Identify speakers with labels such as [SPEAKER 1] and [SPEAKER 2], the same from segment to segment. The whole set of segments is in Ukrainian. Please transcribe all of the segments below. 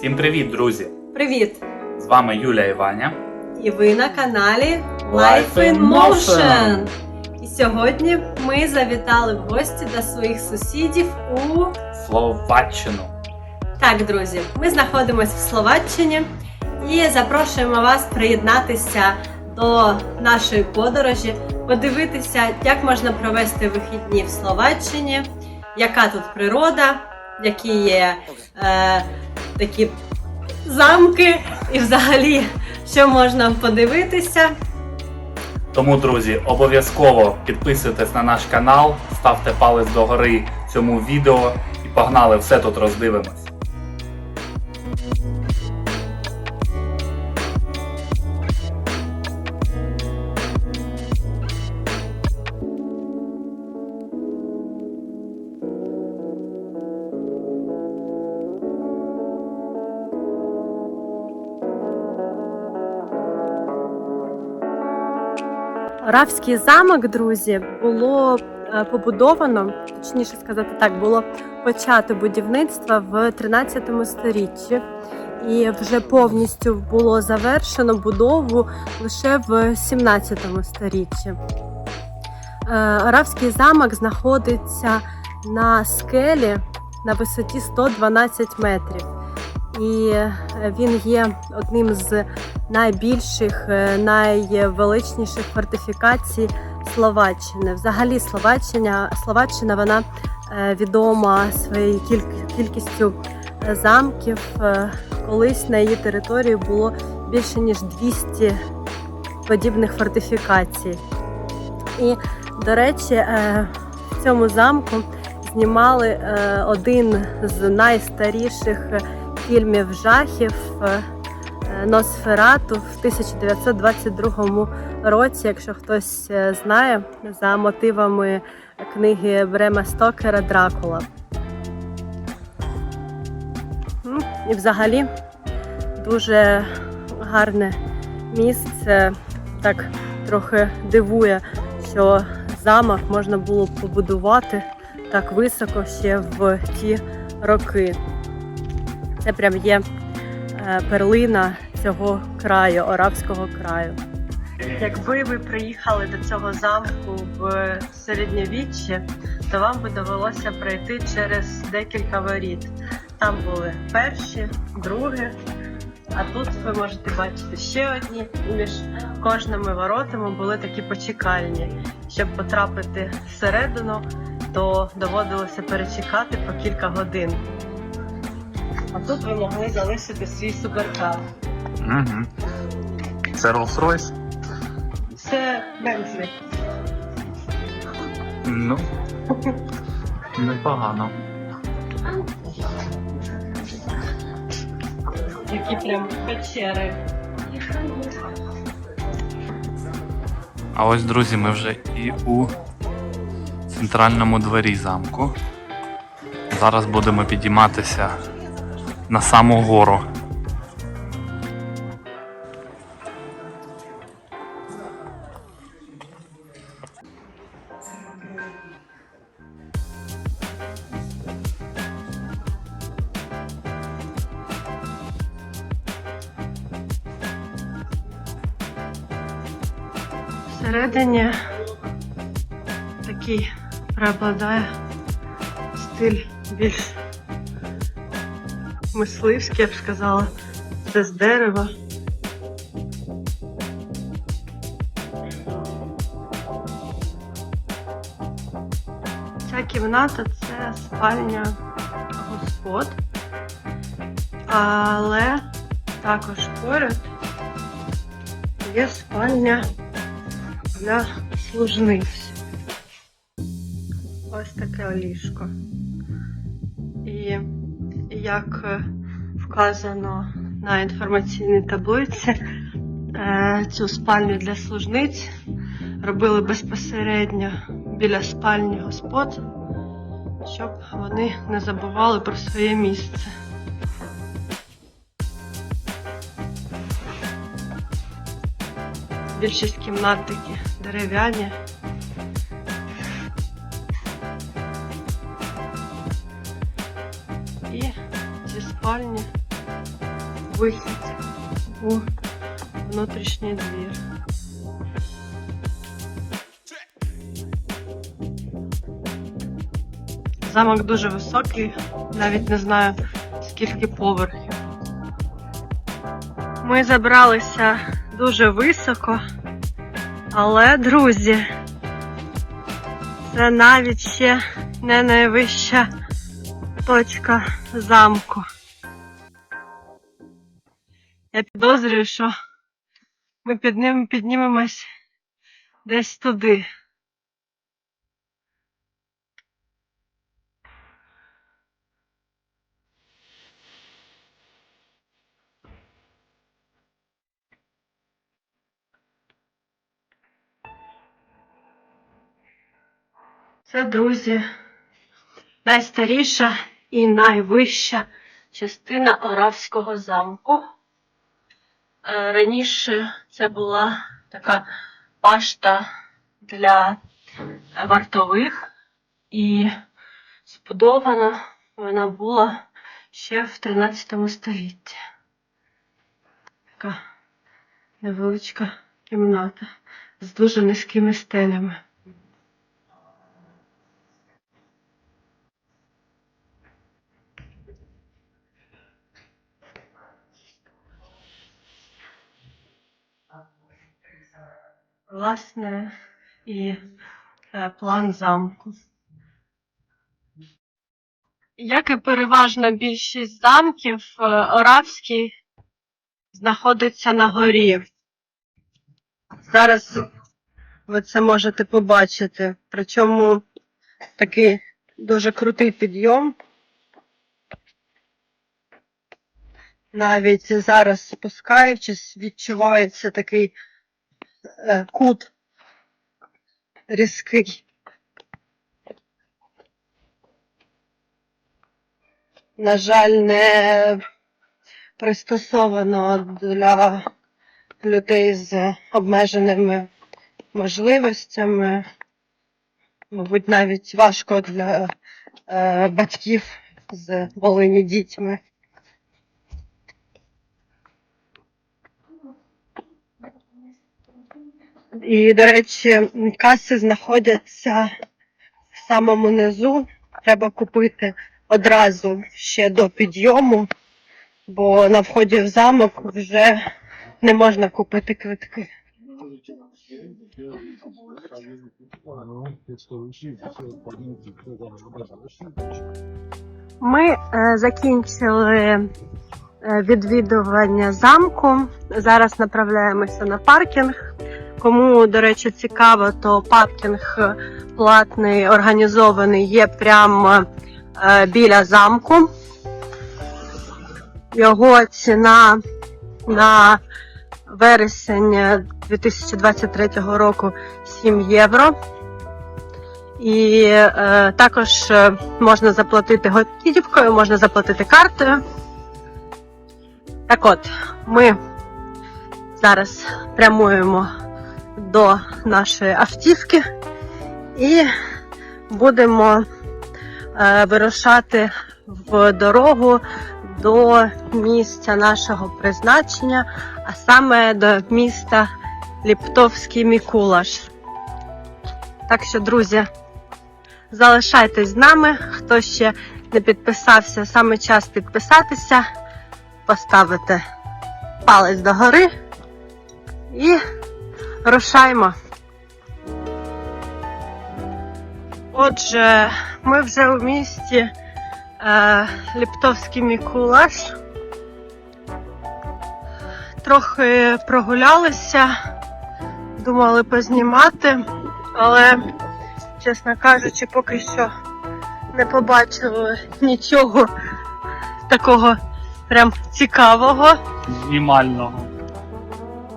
[SPEAKER 1] Всім привіт, друзі!
[SPEAKER 2] Привіт!
[SPEAKER 1] З вами Юля і Ваня.
[SPEAKER 2] І ви на каналі
[SPEAKER 1] Life in Motion.
[SPEAKER 2] І сьогодні ми завітали в гості до своїх сусідів у
[SPEAKER 1] Словаччину.
[SPEAKER 2] так, друзі. Ми знаходимося в Словаччині і запрошуємо вас приєднатися до нашої подорожі, подивитися, як можна провести вихідні в Словаччині, яка тут природа, які є е, такі замки, і взагалі, що можна подивитися.
[SPEAKER 1] Тому, друзі, обов'язково підписуйтесь на наш канал, ставте палець догори цьому відео і погнали, все тут роздивимось.
[SPEAKER 2] Оравський замок, друзі, було е, побудовано, точніше сказати так, було почато будівництво в 13 сторіччі, і вже повністю було завершено будову лише в 17 сторіччі. Е, замок знаходиться на скелі на висоті 112 метрів. І він є одним з найбільших, е, найвеличніших фортифікацій Словаччини. Взагалі, Словаччина, Словаччина вона е, відома своєю кількістю е, замків. Колись на її території було більше ніж 200 подібних фортифікацій. І, до речі, в цьому замку знімали один з найстаріших фільмів жахів. е, Носферату в 1922 році, якщо хтось е, знає, за мотивами книги Брема Стокера Дракула. І взагалі дуже гарне місце. Так трохи дивує, що замок можна було побудувати так високо ще в ті роки. Це прям є е, перлина цього краю, Оравського краю. Якби ви приїхали до цього замку в середньовіччі, то вам би довелося пройти через декілька воріт. Там були перші, другі, а тут ви можете бачити ще одні. І між кожними воротами були такі почекальні. Щоб потрапити всередину, то доводилося перечекати по кілька годин. А тут ви могли залишити свій суперкар.
[SPEAKER 1] Угу. Це Rolls-Royce?
[SPEAKER 2] Це Бентлі.
[SPEAKER 1] Ну, непогано.
[SPEAKER 2] Такі прям печери.
[SPEAKER 1] А ось, друзі, ми вже і у центральному дворі замку. Зараз будемо підійматися на саму гору.
[SPEAKER 2] Всередині такий преобладає стиль більш мисливський, я б сказала. Це з дерева. Ця кімната це спальня господ, але також поряд є спальня для служниць. Ось таке ліжко. Як е, вказано на інформаційній таблиці, е, цю спальню для служниць робили безпосередньо біля спальні господ, щоб вони не забували про своє місце. Більшість кімнат такі дерев'яні. Вихід у внутрішній двір. Замок дуже високий, навіть не знаю скільки поверхів. Ми забралися дуже високо, але, друзі, це навіть ще не найвища точка замку. Я підозрюю, що ми під ним піднімемось десь туди. Це, друзі, найстаріша і найвища частина Оравського замку. Е, Раніше це була така пашта для вартових, і збудована вона була ще в 13 столітті. Така невеличка кімната з дуже низькими стелями. Власне, і е, план замку. Як і переважна більшість замків, е, Оравський знаходиться на горі. Зараз ви це можете побачити. Причому такий дуже крутий підйом. Навіть зараз спускаючись, відчувається такий кут різкий. На жаль, не пристосовано для людей з обмеженими можливостями. Мабуть, навіть важко для е, батьків з малими дітьми. І, до речі, каси знаходяться в самому низу. Треба купити одразу ще до підйому, бо на вході в замок вже не можна купити квитки. Ми е, закінчили е, відвідування замку. Зараз направляємося на паркінг. Кому, до речі, цікаво, то паркінг платний організований є прямо е, біля замку. Його ціна на вересень 2023 року 7 євро. І е, також е, можна заплатити готівкою, можна заплатити картою. Так от, ми зараз прямуємо до нашої автівки і будемо е, вирушати в дорогу до місця нашого призначення, а саме до міста Ліптовський Мікулаш. Так що, друзі, залишайтесь з нами. Хто ще не підписався, саме час підписатися, поставити палець догори і рушаймо. Отже, ми вже у місті е, Ліптовський Мікулаш. Трохи прогулялися, думали познімати, але, чесно кажучи, поки що не побачили нічого такого прям цікавого.
[SPEAKER 1] Знімального.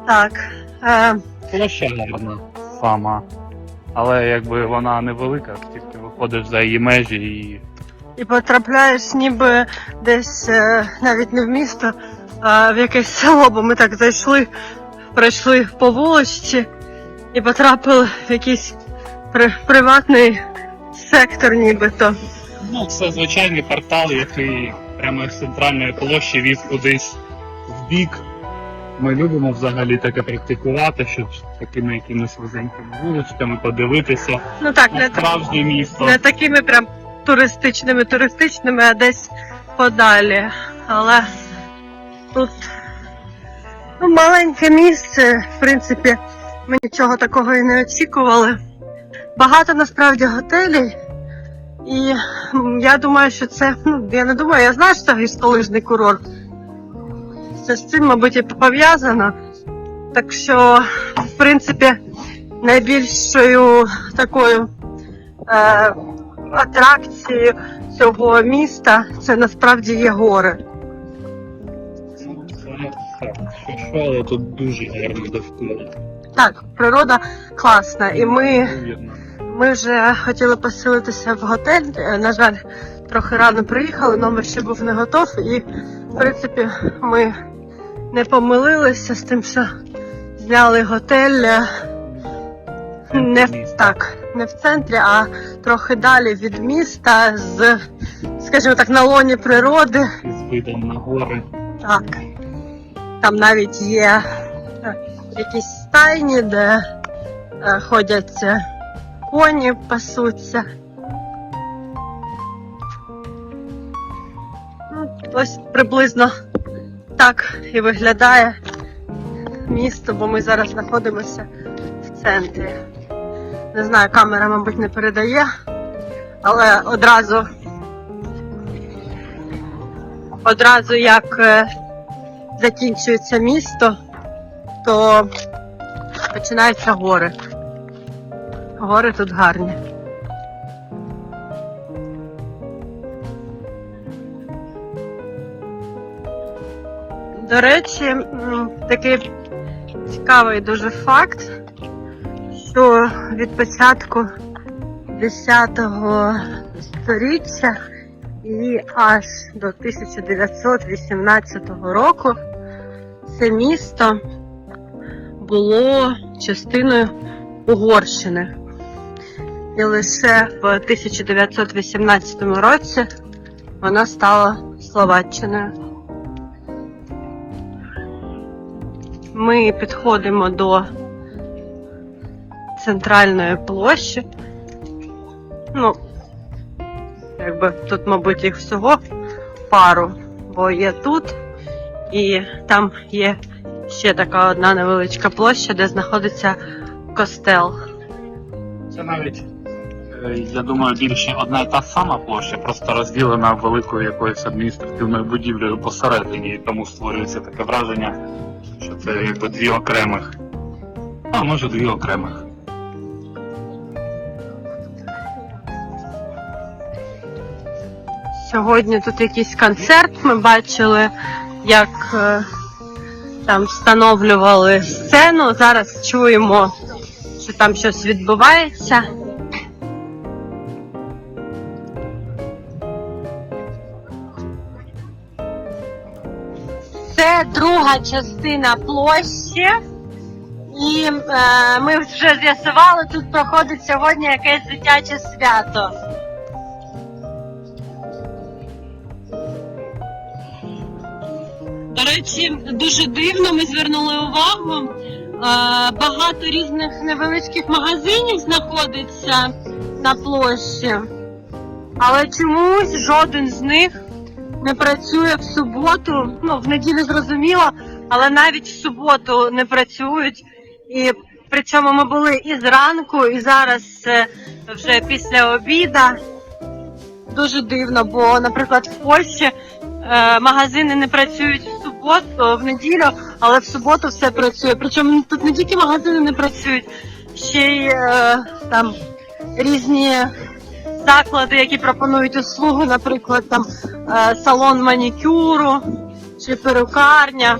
[SPEAKER 2] Так. Е,
[SPEAKER 1] Площа гарна сама. Але якби вона невелика, тільки виходиш за її межі і
[SPEAKER 2] і потрапляєш ніби десь е, навіть не в місто, а в якесь село, бо ми так зайшли, пройшли по вуличці і потрапили в якийсь при, приватний сектор нібито.
[SPEAKER 1] Ну, це звичайний портал, який прямо з центральної площі вів кудись в бік. Ми любимо взагалі таке практикувати, щоб такими якимись вузенькими вуличками подивитися
[SPEAKER 2] Ну так, не,
[SPEAKER 1] справжнє місто.
[SPEAKER 2] не такими прям туристичними, туристичними, а десь подалі. Але тут ну, маленьке місце, в принципі, ми нічого такого і не очікували. Багато насправді готелів. І я думаю, що це, ну, я не думаю, я знаю, що це гірськолижний курорт. Це з цим, мабуть, і пов'язано. Так що, в принципі, найбільшою такою е, атракцією цього міста це насправді є гори.
[SPEAKER 1] Ну, так, тут дуже гарно довкола.
[SPEAKER 2] Так, природа класна, і ми Ми вже хотіли поселитися в готель. е, На жаль, трохи рано приїхали, номер ще був не готов, і в принципі ми не помилилися з тим, що зняли готель е, не в так, не в центрі, а трохи далі від міста, з, скажімо так, на лоні природи.
[SPEAKER 1] З видом на гори.
[SPEAKER 2] Так. Там навіть є е, якісь стайні, де е, ходять коні, пасуться. Ну, ось приблизно так і виглядає місто, бо ми зараз знаходимося в центрі. Не знаю, камера, мабуть, не передає, але одразу одразу як е, закінчується місто, то починаються гори. Гори тут гарні. До речі, такий цікавий дуже факт, що від початку 10-го сторіччя і аж до 1918 року це місто було частиною Угорщини. І лише в 1918 році вона стала Словаччиною. Ми підходимо до центральної площі. Ну, якби тут, мабуть, їх всього пару, бо є тут, і там є ще така одна невеличка площа, де знаходиться костел.
[SPEAKER 1] Це навіть, е, я думаю, більше одна і та сама площа, просто розділена великою якоюсь адміністративною будівлею посередині, і тому створюється таке враження, що це якби дві окремих. А може дві окремих.
[SPEAKER 2] Сьогодні тут якийсь концерт. Ми бачили, як е, там встановлювали сцену. Зараз чуємо, що там щось відбувається. Друга частина площі. І е, ми вже з'ясували, тут проходить сьогодні якесь дитяче свято. До речі, дуже дивно ми звернули увагу. е, Багато різних невеличких магазинів знаходиться на площі, але чомусь жоден з них не працює в суботу. Ну, в неділю зрозуміло, але навіть в суботу не працюють. І причому ми були і зранку, і зараз е, вже після обіда. Дуже дивно, бо, наприклад, в Польщі е, магазини не працюють в суботу, в неділю, але в суботу все працює. Причому тут не тільки магазини не працюють, ще й е, там різні заклади, які пропонують услуги, наприклад, там е, салон манікюру чи перукарня.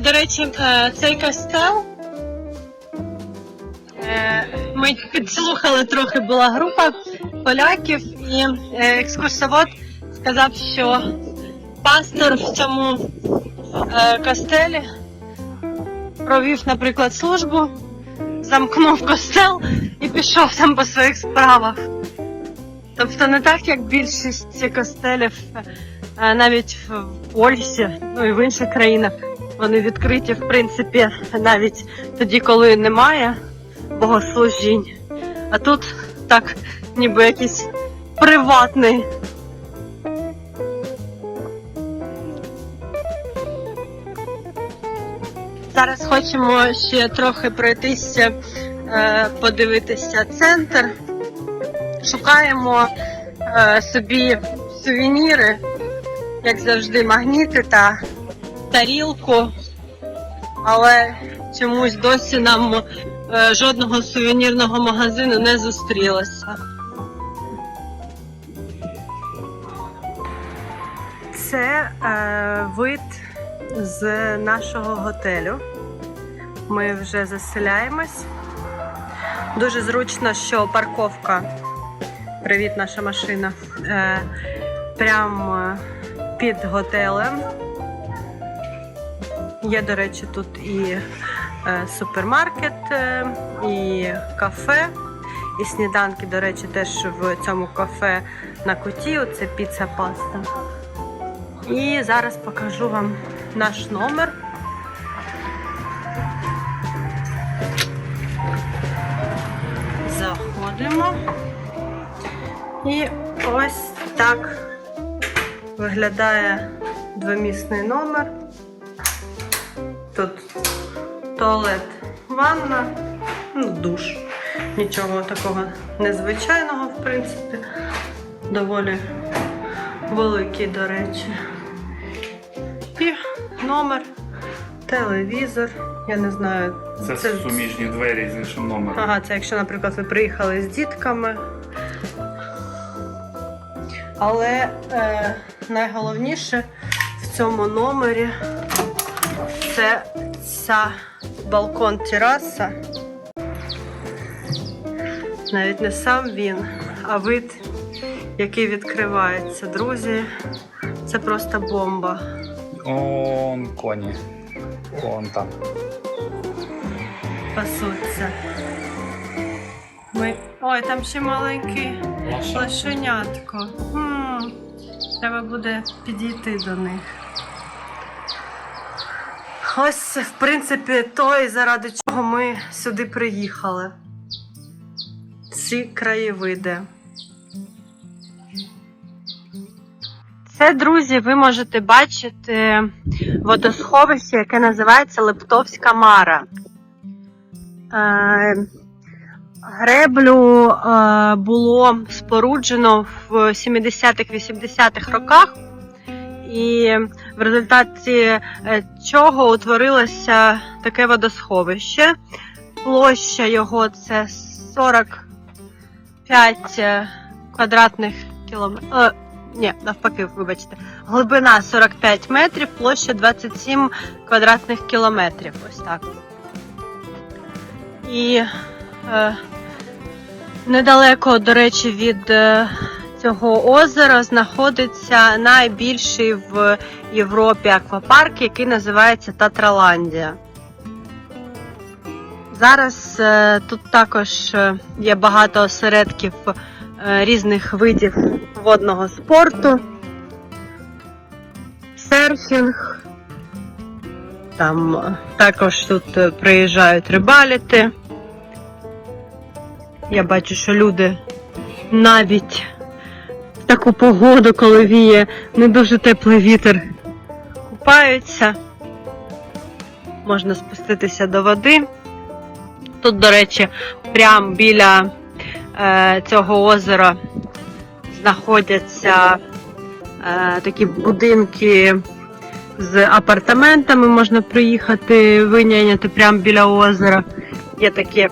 [SPEAKER 2] До речі, е, цей костел. Ми підслухали трохи була група, поляків, і е, екскурсовод сказав, що пастор в цьому е, костелі провів, наприклад, службу, замкнув костел і пішов там по своїх справах. Тобто не так, як більшість костелів, е, навіть в Польщі, ну і в інших країнах, вони відкриті, в принципі, навіть тоді, коли немає богослужінь. А тут так, ніби якийсь приватний. Зараз хочемо ще трохи пройтися, е, подивитися центр. Шукаємо е, собі сувеніри, як завжди, магніти та тарілку. Але чомусь досі нам жодного сувенірного магазину не зустрілося. Це е, вид з нашого готелю. Ми вже заселяємось. Дуже зручно, що парковка. Привіт, наша машина. Е, прямо під готелем. Є, до речі, тут і е, супермаркет, е, і кафе, і сніданки, до речі, теж в цьому кафе на куті. Оце піца паста. І зараз покажу вам наш номер. Заходимо. І ось так виглядає двомісний номер. Туалет, ванна, ну, душ. Нічого такого незвичайного, в принципі. Доволі великий, до речі. І номер, телевізор. Я не знаю.
[SPEAKER 1] Це, це суміжні двері з іншим номером.
[SPEAKER 2] Ага, це якщо, наприклад, ви приїхали з дітками. Але е, найголовніше в цьому номері це ця балкон-тераса. Навіть не сам він, а вид, який відкривається. Друзі, це просто бомба.
[SPEAKER 1] Он коні. Он там.
[SPEAKER 2] Пасуться. Ми... Ой, там ще маленький лошенятко. Треба буде підійти до них. Ось, в принципі, той, заради чого ми сюди приїхали. Ці краєвиди. Це, друзі, ви можете бачити водосховище, яке називається Лептовська Мара. Е, Греблю е, було споруджено в 70-х-80-х роках, і в результаті е, чого утворилося таке водосховище. Площа його це 45 е, квадратних кілометрів. Е, ні, навпаки, вибачте. Глибина 45 метрів, площа 27 квадратних кілометрів. Ось так. І е, недалеко, до речі, від е, цього озера знаходиться найбільший в Європі аквапарк, який називається Татраландія. Зараз е, тут також е, є багато осередків е, різних видів водного спорту, серфінг. Там також тут приїжджають рибаліти. Я бачу, що люди навіть таку погоду, коли віє не дуже теплий вітер, купаються. Можна спуститися до води. Тут, до речі, прямо біля е, цього озера знаходяться е, такі будинки з апартаментами. Можна приїхати, виняняти прямо біля озера. Є такі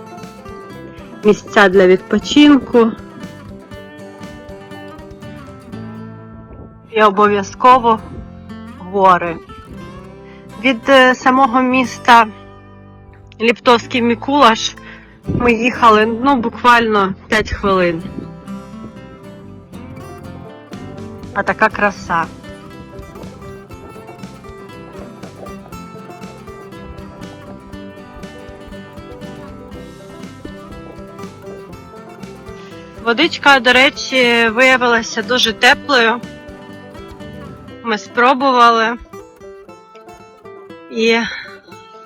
[SPEAKER 2] місця для відпочинку. І обов'язково гори. Від е, самого міста Ліптовський Мікулаш ми їхали ну, буквально 5 хвилин. а така краса. Водичка, до речі, виявилася дуже теплою. Ми спробували. І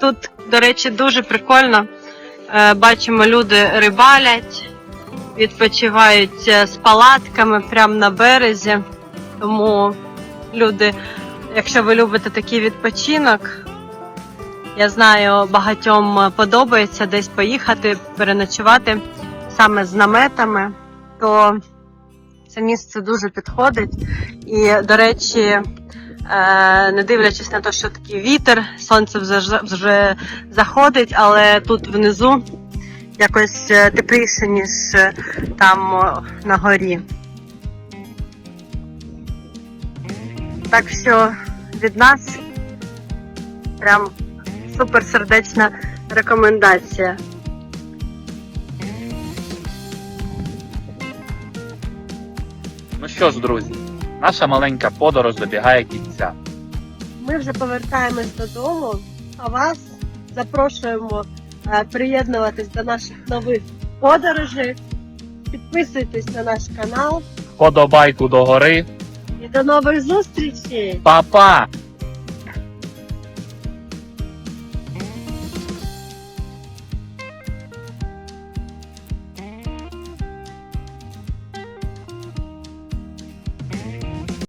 [SPEAKER 2] тут, до речі, дуже прикольно. Е, Бачимо, люди рибалять, відпочивають е, з палатками прямо на березі. Тому люди, якщо ви любите такий відпочинок, я знаю, багатьом подобається десь поїхати, переночувати саме з наметами, то це місце дуже підходить. І, до речі, е, не дивлячись на те, що такий вітер, сонце вже, вже заходить, але тут внизу якось е, тепліше, ніж е, там на горі. Так що від нас прям супер сердечна рекомендація.
[SPEAKER 1] Що ж, друзі, наша маленька подорож добігає кінця.
[SPEAKER 2] Ми вже повертаємось додому, а вас запрошуємо е, приєднуватись до наших нових подорожей. Підписуйтесь на наш канал
[SPEAKER 1] Подобайку до гори.
[SPEAKER 2] і до нових зустрічей!
[SPEAKER 1] Па-па!